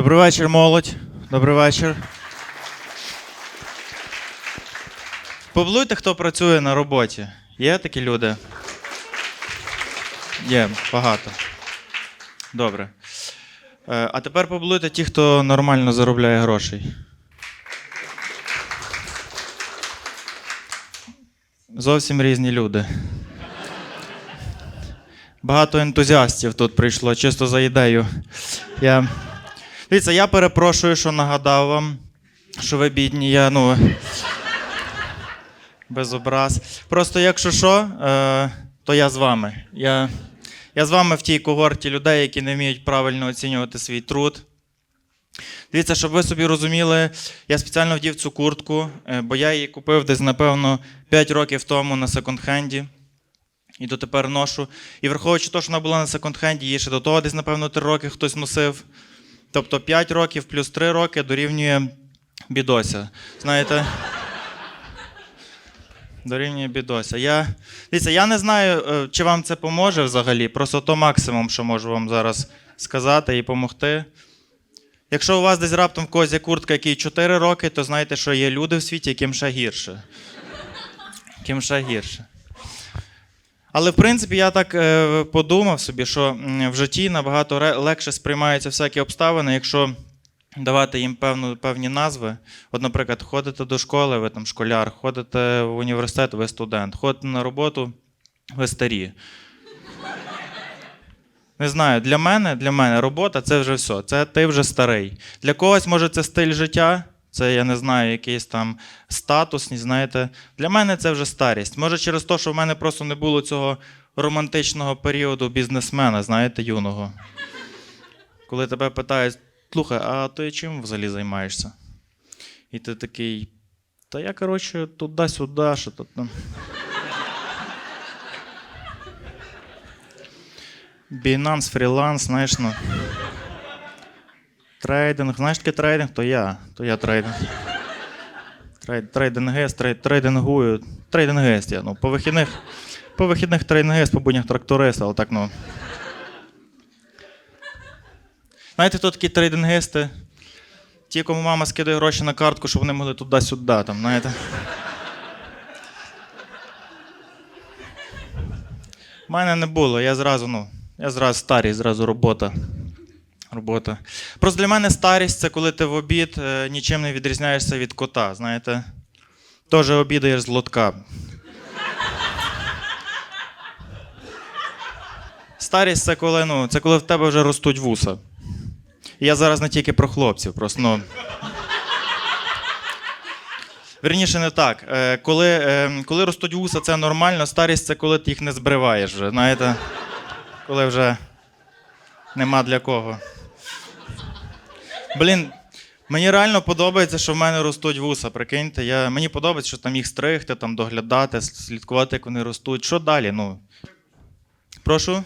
Добрий вечір, молодь. Добрий вечір. Поблуйте, хто працює на роботі. Є такі люди? Є, багато. Добре. Е, А тепер поблуйте ті, хто нормально заробляє грошей. Зовсім різні люди. Багато ентузіастів тут прийшло, чисто за ідею. Я... Дивіться, я перепрошую, що нагадав вам, що ви бідні. Я, ну, без образ. Просто якщо що, е, то я з вами. Я, я з вами в тій когорті людей, які не вміють правильно оцінювати свій труд. Дивіться, щоб ви собі розуміли, я спеціально вдів цю куртку, е, бо я її купив десь, напевно, 5 років тому на секонд-хенді. І дотепер ношу. І враховуючи те, що вона була на секонд-хенді, її ще до того десь, напевно, 3 роки хтось носив. Тобто 5 років плюс 3 роки дорівнює бідося. Знаєте? Дорівнює бідося. Я, дивіться, я не знаю, е, чи вам це поможе взагалі. Просто то максимум, що можу вам зараз сказати і допомогти. Якщо у вас десь раптом в когось куртка, якій 4 роки, то знайте, що є люди в світі, яким ще гірше. Яким ще гірше. Але в принципі я так е, подумав собі, що в житті набагато легше сприймаються всякі обставини, якщо давати їм певну, певні назви. От, наприклад, ходите до школи, ви там школяр, ходите в університет, ви студент, ходите на роботу, ви старі. Не знаю, для мене, для мене робота це вже все. Це ти вже старий. Для когось, може, це стиль життя, це я не знаю, якийсь там статус, знаєте. Для мене це вже старість. Може, через те, що в мене просто не було цього романтичного періоду бізнесмена, знаєте, юного. Коли тебе питають, слухай, а ти чим взагалі займаєшся? І ти такий. Та я, коротше, туди-сюди, що то там. Binance, фріланс, знаєш, ну. Трейдинг. Знаєш таке трейдинг, то я. То я трейдинг. Трейд, трейдингист, трейд, трейдингую. Трейдингист я. Ну, по вихідних, по вихідних трейдингист, по буднях тракторист, але так, ну. Знаєте, хто такі трейдингисти? Ті, кому мама скидає гроші на картку, щоб вони могли туди-сюди, там, знаєте. У мене не було, я зразу, ну, я зразу старий, зразу робота. Робота. Просто для мене старість це коли ти в обід е, нічим не відрізняєшся від кота, знаєте. Теж обідаєш з лотка. Старість це коли, ну, це коли в тебе вже ростуть вуса. Я зараз не тільки про хлопців, просто ну. Вірніше, не так. Е, коли, е, коли ростуть вуса, це нормально. Старість це коли ти їх не збриваєш вже. Знаєте? Коли вже нема для кого. Блін, мені реально подобається, що в мене ростуть вуса. Прикиньте. Я, мені подобається, що там їх стригти, там доглядати, слідкувати, як вони ростуть. Що далі? Ну. Прошу?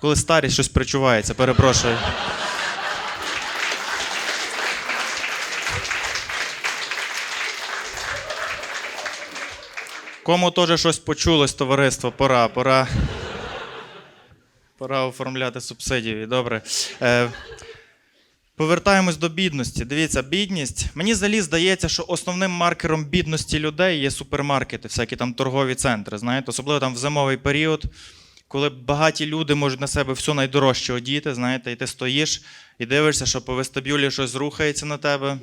Коли старість щось причувається, перепрошую. Кому теж щось почулось, товариство, пора, пора. Пора оформляти субсидії. Добре. Е, повертаємось до бідності. Дивіться, бідність. Мені взагалі здається, що основним маркером бідності людей є супермаркети, всякі там торгові центри. Знаєте, особливо там в зимовий період, коли багаті люди можуть на себе все найдорожче одіти, знаєте, і ти стоїш і дивишся, що по вестибюлі щось рухається на тебе.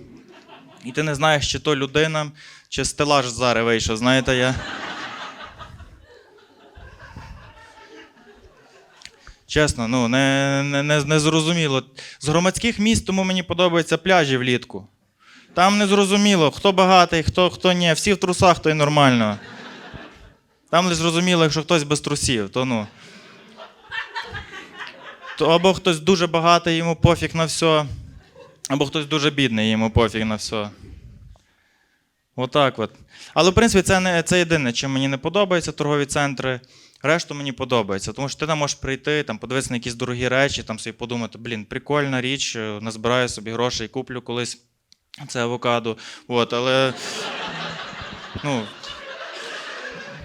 І ти не знаєш, чи то людина, чи стелаж з зари вийшов. Знаєте, я. Чесно, ну не, не, не, зрозуміло. З громадських міст тому мені подобаються пляжі влітку. Там не зрозуміло, хто багатий, хто, хто ні. Всі в трусах, то й нормально. Там не зрозуміло, якщо хтось без трусів, то ну. То або хтось дуже багатий, йому пофіг на все, або хтось дуже бідний, йому пофіг на все. Отак от. Але, в принципі, це, не, це єдине, чим мені не подобається торгові центри. Решту мені подобається, тому що ти там можеш прийти, там, подивитися на якісь дорогі речі, там собі подумати, блін, прикольна річ, е, назбираю собі грошей, куплю колись це авокадо. От, але ну,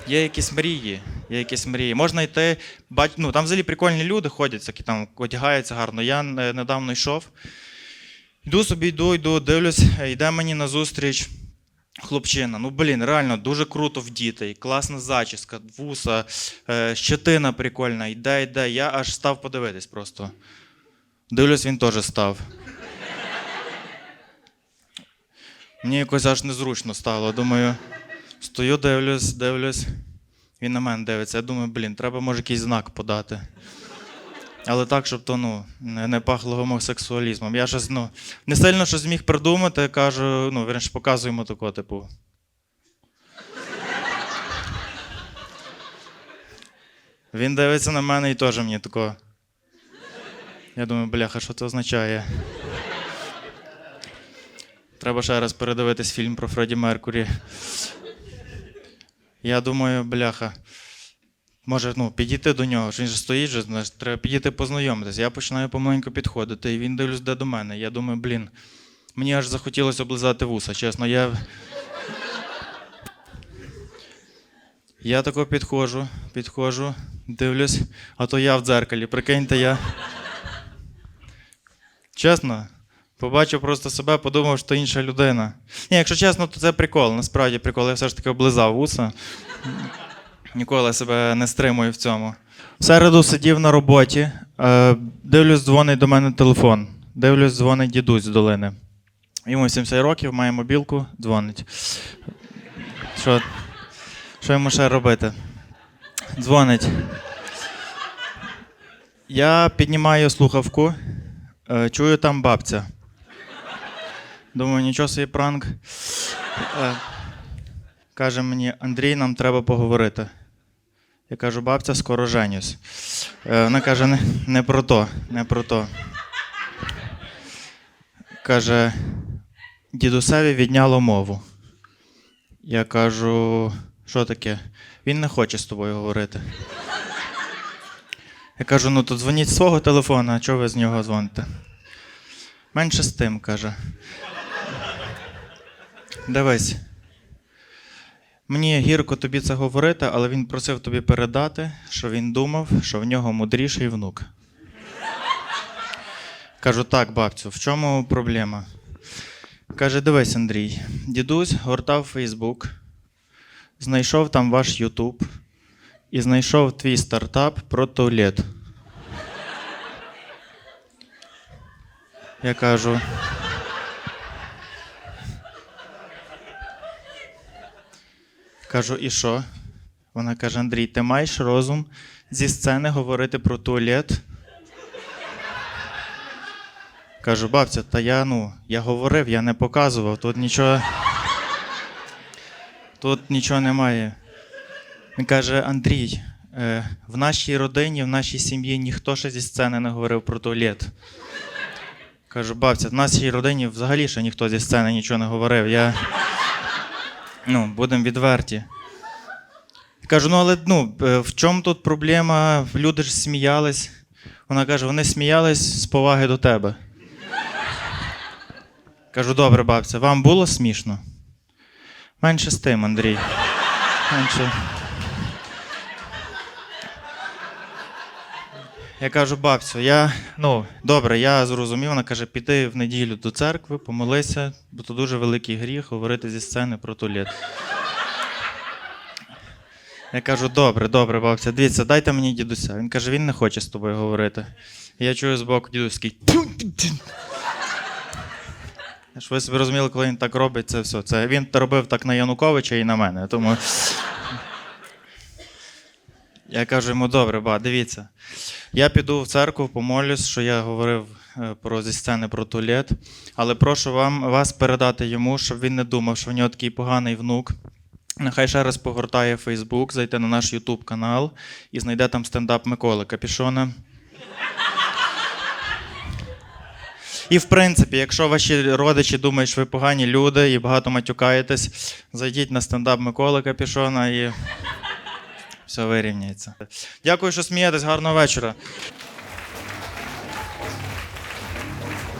є якісь мрії, Є якісь мрії. Можна йти, бач... ну, там взагалі прикольні люди ходять, які там одягаються гарно. Я недавно йшов. Йду собі, йду, йду, дивлюсь, е, йде мені назустріч хлопчина. Ну, блін, реально дуже круто вдітий, класна зачіска, вуса, е, щетина прикольна, йде, йде. Я аж став подивитись просто. Дивлюсь, він теж став. Мені якось аж незручно стало. Думаю, стою, дивлюсь, дивлюсь. Він на мене дивиться. Я думаю, блін, треба може якийсь знак подати. Але так, щоб то ну, не, пахло гомосексуалізмом. Я щось, ну, не сильно щось зміг придумати, кажу, ну, вірніше, показуємо такого, типу. Він дивиться на мене і теж мені такого. Я думаю, бляха, що це означає? Треба ще раз передивитись фільм про Фредді Меркурі. Я думаю, бляха. Може, ну, підійти до нього, що він же стоїть, же, знаєш, треба підійти познайомитися. Я починаю помаленьку підходити, і він дивлюсь, де до мене. Я думаю, блін, мені аж захотілося облизати вуса, чесно. Я, я тако підходжу, підходжу, дивлюсь, а то я в дзеркалі, прикиньте, я. Чесно, побачив просто себе, подумав, що інша людина. Ні, якщо чесно, то це прикол. Насправді прикол. Я все ж таки облизав вуса. Ніколи себе не стримую в цьому. В середу сидів на роботі, е, дивлюсь, дзвонить до мене телефон. Дивлюсь, дзвонить дідусь з долини. Йому 70 років, має мобілку, дзвонить. Що, що йому ще робити? Дзвонить. Я піднімаю слухавку, е, чую там бабця. Думаю, нічого собі пранк. Каже мені, Андрій, нам треба поговорити. Я кажу, бабця, скоро женюсь. Е, Вона каже, не, не про то, не про то. Каже, дідусеві відняло мову. Я кажу, що таке? Він не хоче з тобою говорити. Я кажу, ну то дзвоніть з свого телефона, а чого ви з нього дзвоните? Менше з тим, каже. Дивись. Мені гірко тобі це говорити, але він просив тобі передати, що він думав, що в нього мудріший внук. Кажу, так, бабцю, в чому проблема? Каже, дивись, Андрій, дідусь гортав Фейсбук, знайшов там ваш Ютуб і знайшов твій стартап про туалет. Я кажу. Кажу, і що? Вона каже: Андрій, ти маєш розум зі сцени говорити про туалет? Кажу, бабця, та я ну, я говорив, я не показував, тут нічого. Тут нічого немає. Він каже: Андрій, е, в нашій родині, в нашій сім'ї ніхто ще зі сцени не говорив про туалет. Кажу, бабця, в нашій родині взагалі ще ніхто зі сцени нічого не говорив. Я... Ну, будемо відверті. Кажу, ну але ну, е, в чому тут проблема? Люди ж сміялись. Вона каже, вони сміялись з поваги до тебе. Кажу, добре, бабця, вам було смішно? Менше з тим, Андрій. Менше. Я кажу, бабцю, я, ну, добре, я зрозумів. Вона каже, піти в неділю до церкви, помолися, бо то дуже великий гріх говорити зі сцени про туалет. Я кажу, добре, добре, бабця, дивіться, дайте мені дідуся. Він каже, він не хоче з тобою говорити. Я чую збоку дідусь такий. Щоб ви собі розуміли, коли він так робить, це все. Це він робив так на Януковича і на мене. Тому я кажу йому, добре, ба, дивіться. Я піду в церкву, помолюсь, що я говорив е, про зі сцени про туалет, але прошу вам вас передати йому, щоб він не думав, що в нього такий поганий внук. Нехай ще раз погортає Фейсбук, зайде на наш Ютуб канал і знайде там стендап Миколи Капішона. І в принципі, якщо ваші родичі думають, що ви погані люди і багато матюкаєтесь, зайдіть на стендап Миколи Капішона і все вирівняється. Дякую, що смієтесь. Гарного вечора.